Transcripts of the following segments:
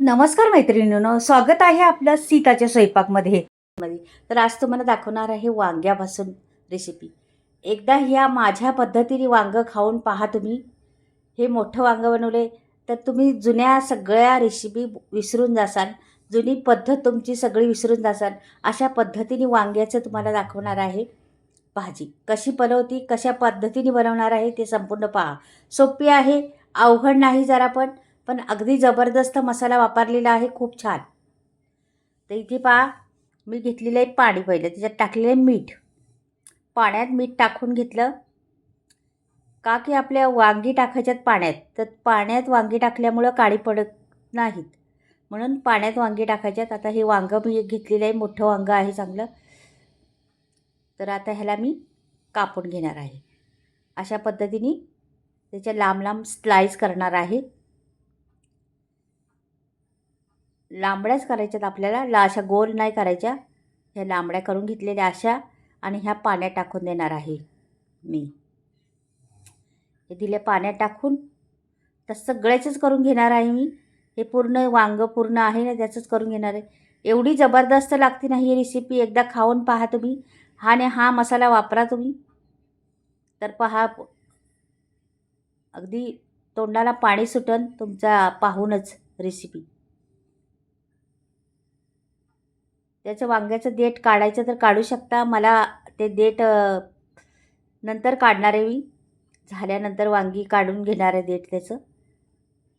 नमस्कार मैत्रिणींनो स्वागत आहे आपलं सीताच्या स्वयंपाकमध्ये. मध्ये तर आज तुम्हाला दाखवणार आहे वांग्यापासून रेसिपी एकदा ह्या माझ्या पद्धतीने वांगं खाऊन पहा तुम्ही. हे मोठं वांगं बनवले तर तुम्ही जुन्या सगळ्या रेसिपी विसरून जासाल. जुनी पद्धत तुमची सगळी विसरून जासाल. अशा पद्धतीने वांग्याचं तुम्हाला दाखवणार आहे. भाजी कशी बनवती कशा पद्धतीने बनवणार आहे ते संपूर्ण पहा. सोपी आहे अवघड नाही जरा पण. पण अगदी जबरदस्त मसाला वापरलेला आहे खूप छान. तर इथे पहा मी घेतलेलं आहे पाणी पहिलं त्याच्यात टाकलेलं आहे मीठ. पाण्यात मीठ टाकून घेतलं. का की आपल्या वांगी टाकायच्यात पाण्यात? तर पाण्यात वांगी टाकल्यामुळं काळी पडत नाहीत. म्हणून पाण्यात वांगी टाकायच्यात. आता हे वांगं मी घेतलेलं आहे मोठं वांगं आहे चांगलं. तर आता ह्याला मी कापून घेणार आहे. अशा पद्धतीने त्याच्या लांब लांब स्लाईस करणार आहे. लांबड्याच करायच्यात आपल्याला. ला अशा गोल नाही करायच्या. ह्या लांबड्या करून घेतलेल्या अशा आणि ह्या पाण्यात टाकून देणार आहे मी. हे दिले पाण्यात टाकून. तर सगळ्याचंच करून घेणार आहे मी. हे पूर्ण वांगं पूर्ण आहे ना त्याचंच करून घेणार आहे. एवढी जबरदस्त लागते ना ही रेसिपी एकदा खाऊन पहा तुम्ही. हा आणि हा मसाला वापरा तुम्ही. तर पहा. अगदी तोंडाला पाणी सुटन तुमचा पाहूनच रेसिपी त्याचं वांग्याचं देठ काढायचं तर काढू शकता. मला ते देठ नंतर काढणार आहे मी. झाल्यानंतर वांगी काढून घेणार आहे देठ त्याचं.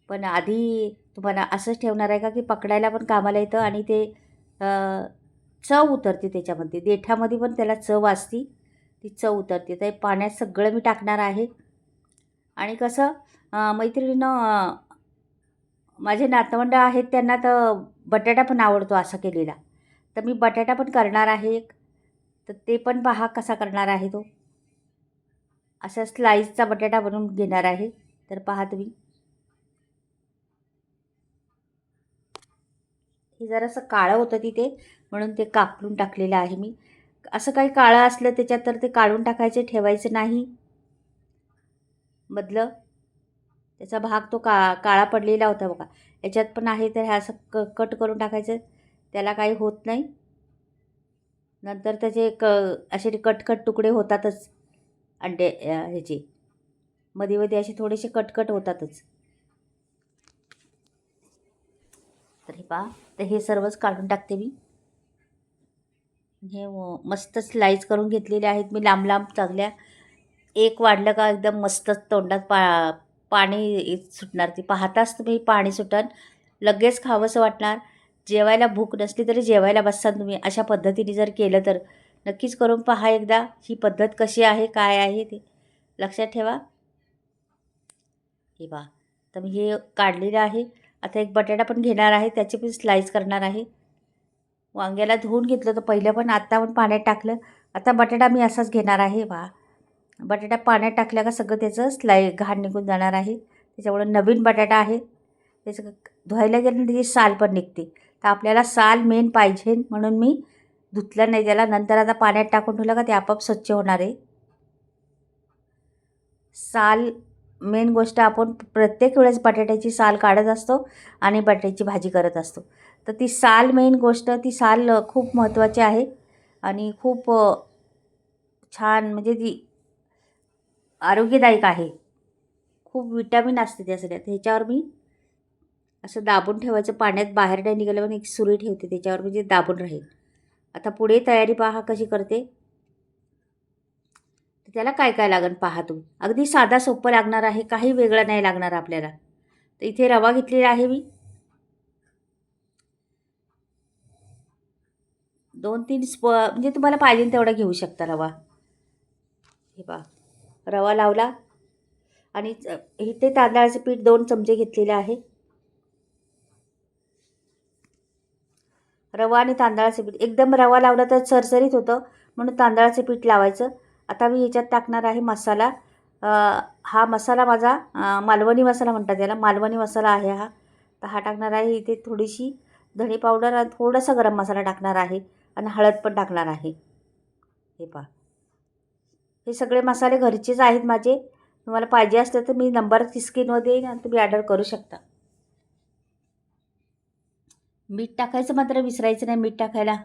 पण आधी तुम्हाला असंच ठेवणार आहे का की पकडायला पण कामाला येतं आणि ते चव उतरते त्याच्यामध्ये. देठामध्ये पण त्याला चव असती. ती चव उतरते. तर पाण्यात सगळं मी टाकणार आहे. आणि कसं मैत्रिणीनं माझे नातवंड आहेत त्यांना तर बटाटा पण आवडतो असा केलेला. तर मी बटाटा पण करणार आहे एक. तर ते पण पहा कसा करणार आहे तो. असा स्लाईसचा बटाटा बनवून घेणार आहे. तर पहा तुम्ही. हे जरासं काळं होतं तिथे म्हणून ते कापडून टाकलेलं आहे मी. असं काही काळं असलं त्याच्यात तर ते काढून टाकायचे ठेवायचं नाही. मधलं. त्याचा भाग तो का काळा पडलेला होता बघा. याच्यात पण आहे तर ह्या असं क कट करून टाकायचं. त्याला काही होत नाही. नंतर त्याचे क असे कटकट तुकडे होतातच अंडे ह्याचे. मध्ये मध्ये असे थोडेसे कटकट होतातच. तर हे पहा तर हे सर्वच काढून टाकते मी. हे मस्त स्लाईस करून घेतलेले आहेत. मी लांब लांब चांगल्या एक वाढलं का एकदम मस्तच तोंडात पा पाणी सुटणार. ती पाहताच तुम्ही पाणी सुटन. लगेच खावंसं वाटणार. जेवायला भूक नसली तरी जेवायला बसताना तुम्ही. अशा पद्धतीने जर केलं तर नक्कीच करून पहा एकदा ही पद्धत कशी आहे काय आहे ते. लक्षात ठेवा. हे बा तर मी हे काढलेलं आहे. आता एक बटाटा पण घेणार आहे त्याची पण स्लाईस करणार आहे. वांग्याला धुवून घेतलं तर पहिलं पण आत्ता पण पाण्यात टाकलं. आता बटाटा मी असाच घेणार आहे वा बटाटा पाण्यात टाकल्या का सगळं त्याचं स्लाई घाण निघून जाणार आहे. त्याच्यामुळं नवीन बटाटा आहे. त्याचं धुवायला गेलं त्याची साल पण निघते. तर आपल्याला साल मेन पाहिजे म्हणून मी धुतलं नाही त्याला नंतर आता पाण्यात टाकून ठेवलं का ते आपोआप स्वच्छ होणार आहे. साल मेन गोष्ट आपण प्रत्येक वेळेस बटाट्याची साल काढत असतो आणि बटाट्याची भाजी करत असतो. तर ती साल मेन गोष्ट ती साल खूप महत्त्वाची आहे आणि खूप छान म्हणजे ती आरोग्यदायक आहे. खूप विटॅमिन असते त्यासाठी ह्याच्यावर मी असं दाबून ठेवायचं. पाण्यात बाहेर नाही निघालं पण एक सुरी ठेवते त्याच्यावर म्हणजे दाबून राहील. आता पुढे तयारी पहा कशी करते. तर त्याला काय काय लागेल पहा तुम्ही. अगदी साधा सोपं लागणार आहे काही वेगळं नाही लागणार आपल्याला. तर इथे रवा घेतलेला आहे मी. दोन तीन स्प म्हणजे तुम्हाला पाहिजे तेवढा घेऊ शकता रवा. हे पहा. रवा लावला. आणि इथे तांदळाचे पीठ दोन चमचे घेतलेले आहे. रवा आणि तांदळाचं पीठ. एकदम रवा लावला तर सरसरीत होतं. म्हणून तांदळाचं पीठ लावायचं. आता मी याच्यात टाकणार आहे मसाला. हा मसाला माझा मालवणी मसाला म्हणतात त्याला मालवणी मसाला आहे हा. तर हा टाकणार आहे. इथे थोडीशी धणे पावडर आणि थोडासा गरम मसाला टाकणार आहे. आणि हळद पण टाकणार आहे. हे पहा. हे सगळे मसाले घरचेच आहेत माझे. तुम्हाला पाहिजे असते तर मी नंबर स्क्रीनवर देईन आणि तुम्ही ऑर्डर करू शकता. मीठ टाकायचं मात्र विसरायचं नाही मीठ टाकायला.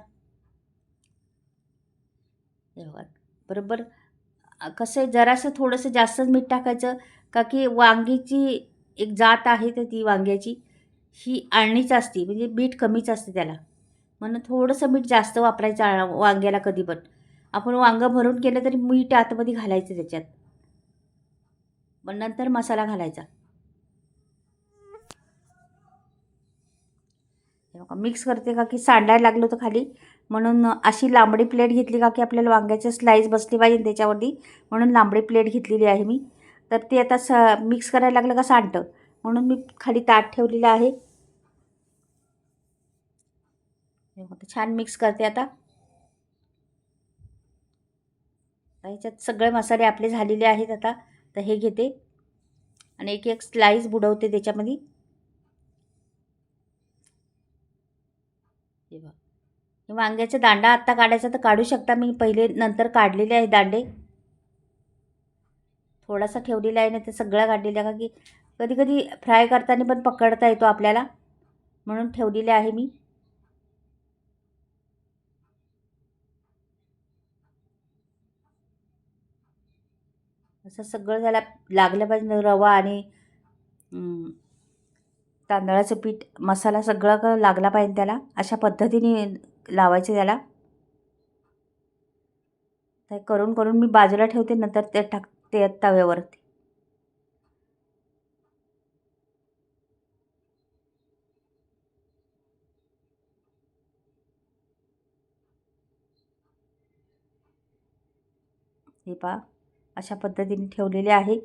बरोबर? कसं आहे जरासं थोडंसं जास्तच मीठ टाकायचं का की वांगीची एक जात आहे तर ती वांग्याची. ही आळणीच असते म्हणजे मीठ कमीच असते त्याला. म्हणून थोडंसं मीठ जास्त वापरायचं आ- वांग्याला कधी पण. आपण वांगं भरून केलं तरी मीठ आतमध्ये घालायचं त्याच्यात. मग नंतर मसाला घालायचा. बघा मिक्स करते का की सांडायला लागलं होतं खाली. म्हणून अशी लांबडी प्लेट घेतली का की आपल्याला वांग्याचे स्लाईस बसली पाहिजे त्याच्यावरती. म्हणून लांबडी प्लेट घेतलेली आहे मी. तर ते आता स मिक्स करायला लागलं का सांडतं. म्हणून मी खाली ताट ठेवलेलं आहे. छान मिक्स करते आता. आता ह्याच्यात सगळे मसाले आपले झालेले आहेत आता. तर हे घेते. आणि एक एक स्लाईस बुडवते त्याच्यामध्ये हे बघा हे वांग्याचा दांडा आत्ता काढायचा तर काढू शकता. मी पहिले नंतर काढलेले आहे दांडे. थोडासा ठेवलेला आहे ना ते सगळं काढलेल्या आहे. का की कधी कधी फ्राय करताना पण पकडता येतो आपल्याला. म्हणून ठेवलेले आहे मी. असं सगळं त्याला लागलं पाहिजे रवा आणि तांदळाचं पीठ मसाला सगळं क- लागला पाहिजे त्याला. अशा पद्धतीने लावायचे त्याला. ते करून करून मी बाजूला ठेवते नंतर ते टाकते तव्यावरती. हे पहा अशा पद्धतीने ठेवलेले आहे.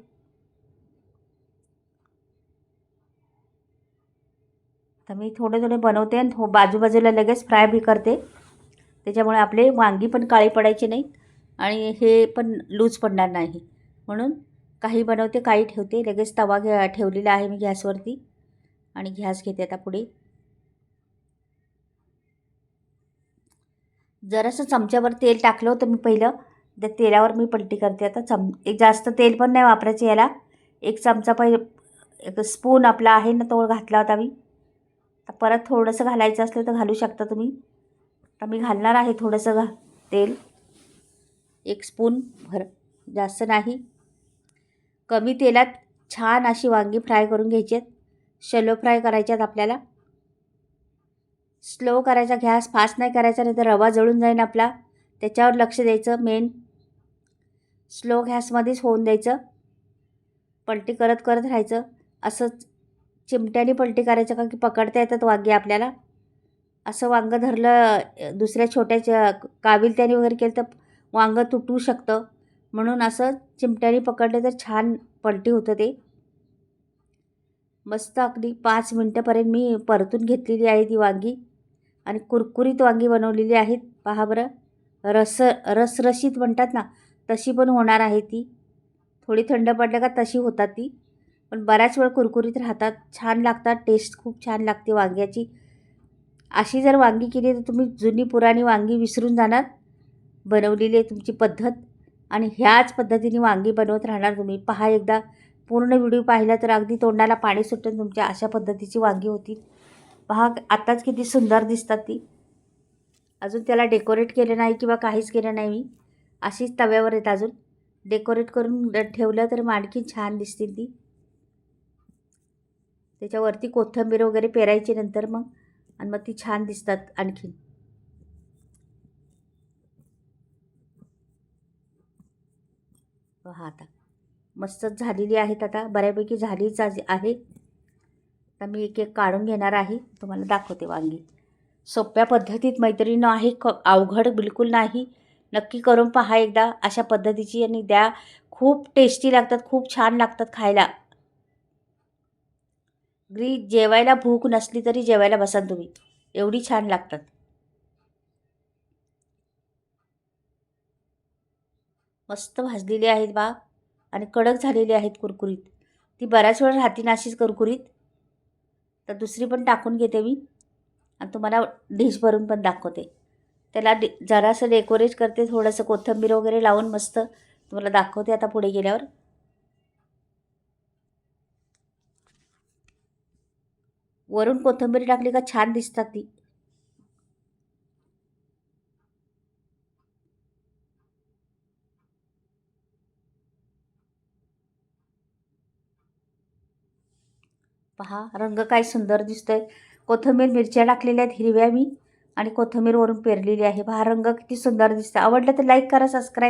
तर मी थोडे थोडे बनवते आणि थो बाजूबाजूला लगेच फ्राय बी करते. त्याच्यामुळे आपले वांगी पण काळी पडायची नाही आणि हे पण लूज पडणार नाही. म्हणून काही बनवते काही ठेवते. लगेच तवा घ्या ठेवलेला आहे मी गॅसवरती आणि गॅस घेते आता पुढे. जरासं चमच्यावर तेल टाकलं होतं मी पहिलं. त्या तेलावर मी पलटी करते आता. चम एक जास्त तेल पण नाही वापरायचं याला. एक चमचा पहि एक स्पून आपला आहे ना तो घातला होता मी. परत थोडंसं घालायचं असलं तर घालू शकता तुम्ही. आता मी घालणार आहे थोडंसं घा तेल. एक स्पून भर जास्त नाही. कमी तेलात छान अशी वांगी फ्राय करून घ्यायची आहेत. शलो फ्राय करायच्यात आपल्याला. स्लो करायचा गॅस फास्ट नाही करायचा नाही तर रवा जळून जाईन आपला. त्याच्यावर लक्ष द्यायचं मेन स्लो गॅसमध्येच होऊन द्यायचं. पलटी करत करत राहायचं. असंच चिमट्याने पलटी करायचं का की पकडता येतात वांगे आपल्याला? असं वांगं धरलं दुसऱ्या छोट्याच्या काविलत्याने वगैरे केलं तर वांगं तुटू शकतं. म्हणून असं चिमट्याने पकडलं तर छान पलटी होतं ते. मस्त अगदी पाच मिनटंपर्यंत मी परतून घेतलेली आहे ती वांगी आणि कुरकुरीत वांगी बनवलेली आहेत. पहा बरं. रस रसरशीत म्हणतात ना तशी पण होणार आहे ती. थोडी थंड पडल्या का तशी होतात ती. पण बऱ्याच वेळ कुरकुरीत राहतात. छान लागतात. टेस्ट खूप छान लागते वांग्याची. अशी जर वांगी केली तर तुम्ही जुनी पुराणी वांगी विसरून जाणार. बनवलेली आहे तुमची पद्धत. आणि ह्याच पद्धतीने वांगी बनवत राहणार तुम्ही. पहा एकदा. पूर्ण व्हिडिओ पाहिला तर अगदी तोंडाला पाणी सुटून तुमच्या अशा पद्धतीची वांगी होती पहा आत्ताच किती सुंदर दिसतात ती. अजून त्याला डेकोरेट केलं नाही किंवा काहीच केलं नाही मी. अशीच तव्यावर येत अजून. डेकोरेट करून ठेवलं तर आणखी छान दिसतील ती. त्याच्यावरती कोथिंबीर वगैरे पेरायची नंतर मग आणि मग ती छान दिसतात आणखीन पहा आता. मस्तच झालेली आहेत आता. बऱ्यापैकी झालीच आहे. आता मी एक एक काढून घेणार आहे. तुम्हाला दाखवते वांगी. सोप्या पद्धतीत मैत्रिणी आहे. क अवघड बिलकुल नाही. नक्की करून पहा एकदा. अशा पद्धतीची आणि द्या. खूप टेस्टी लागतात. खूप छान लागतात खायला. घरी जेवायला भूक नसली तरी जेवायला बसाल तुम्ही. एवढी छान लागतात. मस्त भाजलेली आहेत बा आणि कडक झालेली आहेत कुरकुरीत. ती बऱ्याच वेळ राहते ना अशीच कुरकुरीत. तर दुसरी पण टाकून घेते मी. आणि तुम्हाला डिश भरून पण दाखवते. त्याला डे जरासं डेकोरेट करते थोडंसं कोथिंबीर वगैरे लावून मस्त तुम्हाला दाखवते आता पुढे गेल्यावर. वरून कोथिंबीर टाकली का छान दिसतात ती. पहा रंग काय सुंदर दिसतोय. कोथंबीर मिरच्या टाकलेल्या आहेत हिरव्या मी आणि कोथंबीर वरून पेरलेली आहे. पहा रंग किती सुंदर दिसतं आवडलं तर लाईक करा सबस्क्राईब